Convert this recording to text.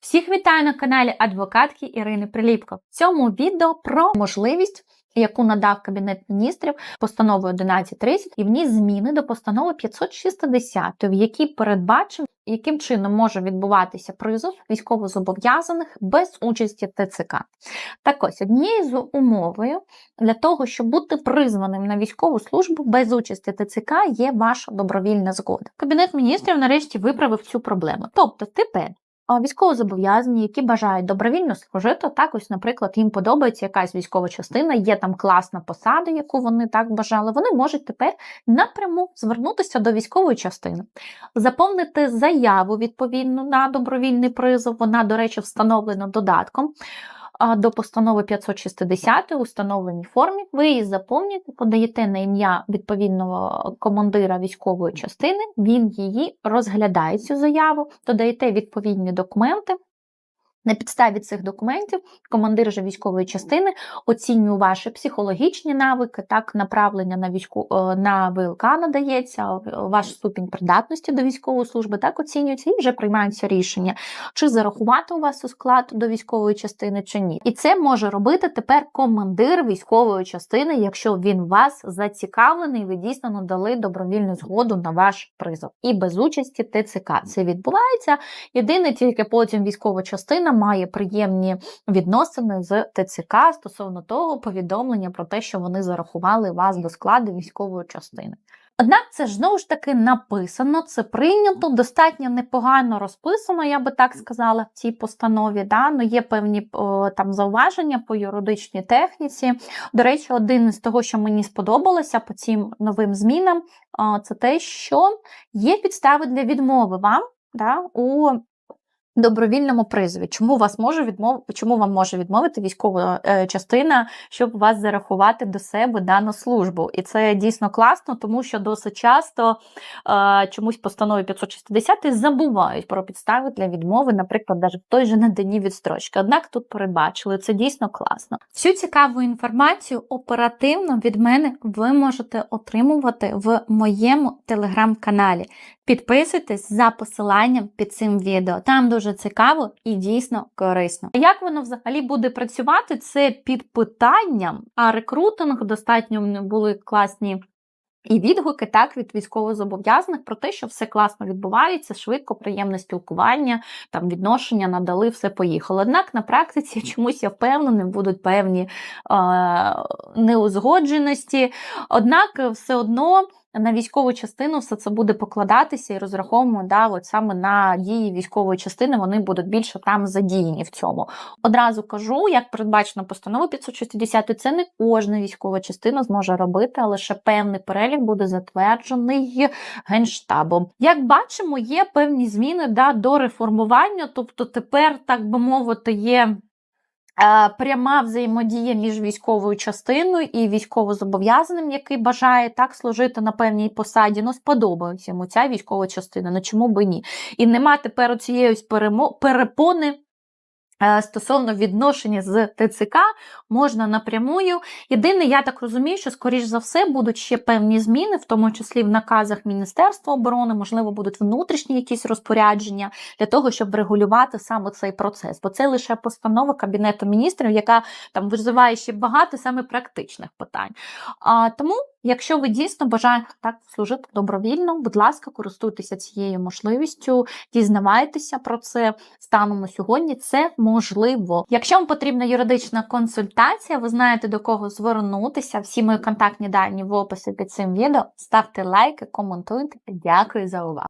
Всіх вітаю на каналі адвокатки Ірини Приліпко. В цьому відео про можливість, яку надав Кабінет міністрів постановою 1130, і в ній зміни до постанови 560, в якій передбачив, яким чином може відбуватися призов військовозобов'язаних без участі ТЦК. Так ось однією з умовою для того, щоб бути призваним на військову службу без участі ТЦК, є ваша добровільна згода. Кабінет міністрів нарешті виправив цю проблему. Тобто, тепер Військовозобов'язані, які бажають добровільно служити, так ось, наприклад, їм подобається якась військова частина, є там класна посада, яку вони так бажали. Вони можуть тепер напряму звернутися до військової частини, заповнити заяву відповідну на добровільний призов. Вона, до речі, встановлена додатком. До постанови 560 у встановленій формі ви її заповнюєте, подаєте на ім'я відповідного командира військової частини, він її розглядає цю заяву, додаєте відповідні документи. На підставі цих документів командир же військової частини оцінює ваші психологічні навики, так, направлення на війську е, на ВЛК надається, ваш ступінь придатності до військової служби, так оцінюється і вже приймаються рішення, чи зарахувати у вас у склад до військової частини, чи ні. І це може робити тепер командир військової частини, якщо він вас зацікавлений, ви дійсно надали добровільну згоду на ваш призов. І без участі ТЦК це відбувається. Єдине, тільки потім військова частина має приємні відносини з ТЦК стосовно того повідомлення про те, що вони зарахували вас до складу військової частини. Однак це ж знову ж таки написано, це прийнято, достатньо непогано розписано, я би так сказала, в цій постанові. Да? Ну, Є певні о, там зауваження по юридичній техніці. До речі, один із того, що мені сподобалося по цим новим змінам, о, це те, що є підстави для відмови вам да, у добровільному призові. Чому вас може відмов... Чому вам може відмовити військова е, частина, щоб вас зарахувати до себе дану службу? І це дійсно класно, тому що досить часто е, чомусь постанови 560 забувають про підстави для відмови, наприклад, навіть в той же наданні відстрочки. Однак тут передбачили це дійсно класно. Всю цікаву інформацію оперативно від мене ви можете отримувати в моєму телеграм-каналі. Підписуйтесь за посиланням під цим відео. Там дуже цікаво і дійсно корисно. Як воно взагалі буде працювати? Це під питанням, а рекрутинг достатньо були класні. І відгуки так від військовозобов'язаних про те, що все класно відбувається, швидко, приємне спілкування, там відношення надали, все поїхало. Однак на практиці чомусь я впевнена, будуть певні е- неузгодженості. Однак, все одно на військову частину все це буде покладатися і розраховуємо, да, от саме на дії військової частини вони будуть більше там задіяні в цьому. Одразу кажу, як передбачено постановою 560, це не кожна військова частина зможе робити, а лише певний перелік буде затверджений генштабом. Як бачимо, є певні зміни да, до реформування, тобто тепер, так би мовити, є. Пряма взаємодія між військовою частиною і військовозобов'язаним, який бажає так служити на певній посаді. Ну, сподобалася йому ця військова частина. Ну чому би ні? І нема тепер цієї перепони. Стосовно відношення з ТЦК можна напрямую. Єдине, я так розумію, що, скоріш за все, будуть ще певні зміни, в тому числі в наказах Міністерства оборони, можливо, будуть внутрішні якісь розпорядження для того, щоб регулювати саме цей процес. Бо це лише постанова Кабінету міністрів, яка там визиває ще багато саме практичних питань. А, Тому. Якщо ви дійсно бажаєте так служити добровільно, будь ласка, користуйтеся цією можливістю, дізнавайтеся про це станом на сьогодні. Це можливо. Якщо вам потрібна юридична консультація, ви знаєте до кого звернутися. Всі мої контактні дані в описі під цим відео. Ставте лайки, коментуйте. Дякую за увагу.